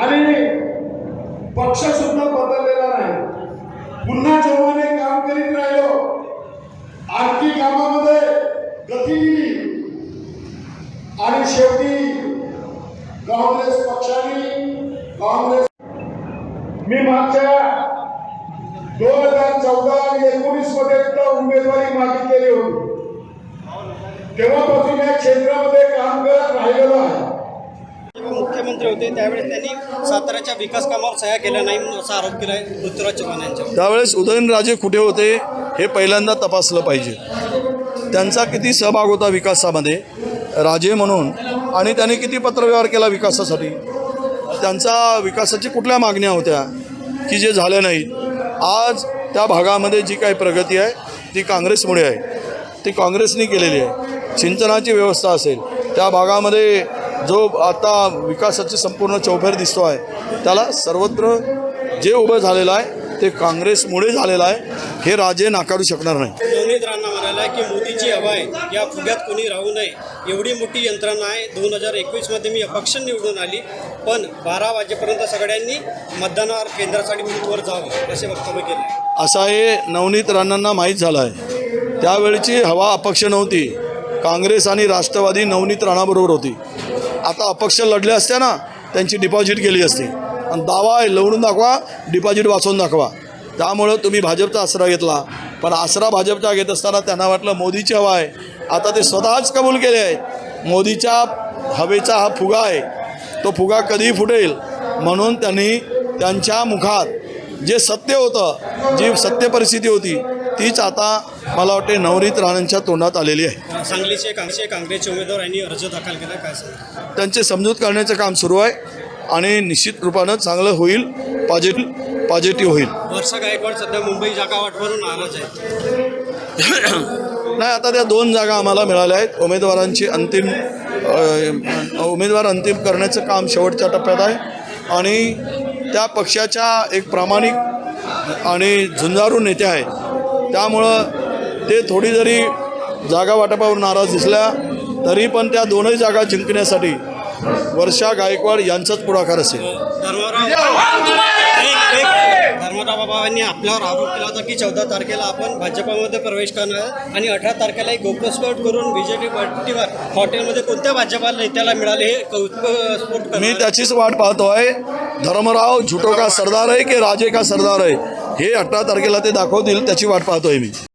आणि पक्ष सुद्धा बदललेला नाही. पुन्हा जेव्हा काम करीत राहिलो आणखी कामामध्ये गती दिली. आणि शेवटी काँग्रेस पक्षाने काँग्रेस मी मागच्या दोन हजार चौदा आणि एकोणीसमध्ये सुद्धा उमेदवारी मागितलेली होती. तेव्हापासून या क्षेत्रामध्ये काम करत राहिलेलो आहे जेव्हा मुख्यमंत्री होते त्यावेळेस त्यांनी साताऱ्याच्या विकास कामावर सह्या केल्या नाही म्हणून असा आरोप केला आहे पृथ्वीराज चव्हाण यांच्या त्यावेळेस उदयनराजे कुठे होते हे पहिल्यांदा तपासलं पाहिजे. त्यांचा किती सहभाग होता विकासामध्ये? राजे म्हणून. आणि त्यांनी किती पत्रव्यवहार केला विकासासाठी? त्यांचा विकासाची कुठल्या मागण्या होत्या? की जे झाल्या नाहीत आज त्या भागामध्ये जी काही प्रगती आहे ती काँग्रेसमुळे आहे. ती काँग्रेसने केलेली आहे. सिंचनाची व्यवस्था असेल. त्या भागामध्ये जो आता विकासाची संपूर्ण चौफेर दिसतो आहे त्याला सर्वत्र जे उभं झालेलं आहे ते काँग्रेसमुळे झालेलं आहे हे राजे नाकारू शकणार नाही. नवनीत राणा म्हणाला की मोदीची हवा आहे या फुग्यात कोणी राहू नये. एवढी मोठी यंत्रणा आहे. दोन हजार एकवीसमध्ये मी अपक्ष निवडून आली पण बारा वाजेपर्यंत सगळ्यांनी मतदानावर केंद्रासाठी बूथवर जावं असे वक्तव्य केले. असा हे नवनीत राणांना माहीत झालं आहे त्यावेळची हवा अपक्ष नव्हती. काँग्रेस आणि राष्ट्रवादी नवनीत राणाबरोबर होती. आता अपक्ष लढले असत्या ना त्यांची डिपॉझिट गेली असती. आणि दावा आहे लवडून दाखवा डिपॉझिट वाचवून दाखवा. त्यामुळं तुम्ही भाजपचा आसरा घेतला. पण आसरा भाजपचा घेत असताना त्यांना वाटलं मोदीची हवा आहे. आता ते स्वतःच कबूल केले आहेत. मोदीच्या हवेचा हा फुगा आहे. तो फुगा कधी फुटेल. म्हणून त्यांनी त्यांच्या मुखात जे सत्य होतं जी सत्य परिस्थिती होती तीच आता मला वाटते नवनीत राणांच्या तोंडात आलेली आहे. सांगलीचे काँग्रेसचे काँग्रेसचे उमेदवार यांनी अर्ज दाखल केला. काय सांगा त्यांचे समजूत करण्याचं काम सुरू आहे आणि निश्चित रूपानं चांगलं होईल पॉझिटिव्ह पॉझिटिव्ह होईल. वर्षा गायकवाड सध्या मुंबई जागा वाटवरून नाराज आहेत. नाही आता त्या दोन जागा आम्हाला मिळाल्या आहेत. उमेदवारांची अंतिम उमेदवार अंतिम करण्याचं काम शेवटच्या टप्प्यात आहे. आणि त्या पक्षाच्या एक प्रामाणिक आणि झुंजारू नेते आहेत. त्यामुळं ते थोडी जरी जागा वाटपावर नाराज दिसल्या तरी पण त्या दोनही जागा जिंकण्यासाठी वर्षा गायकवाड यांचाच पुढाकार असेल. बाबांनी आपल्यावर आरोप केला होता की चौदा तारखेला आपण भाजपामध्ये प्रवेश करणार आणि अठरा तारखेला एक गोप्यस्फोट करून बीजेपी पार्टीवर हॉटेलमध्ये कोणत्या भाजपा नेत्याला मिळाले हे गौप्यस्फोट मी त्याचीच वाट पाहतोय धर्मराव झुटो का सरदार आहे की राजे का सरदार आहे हे अठरा तारखेला ते दाखवतील त्याची वाट पाहतोय मी.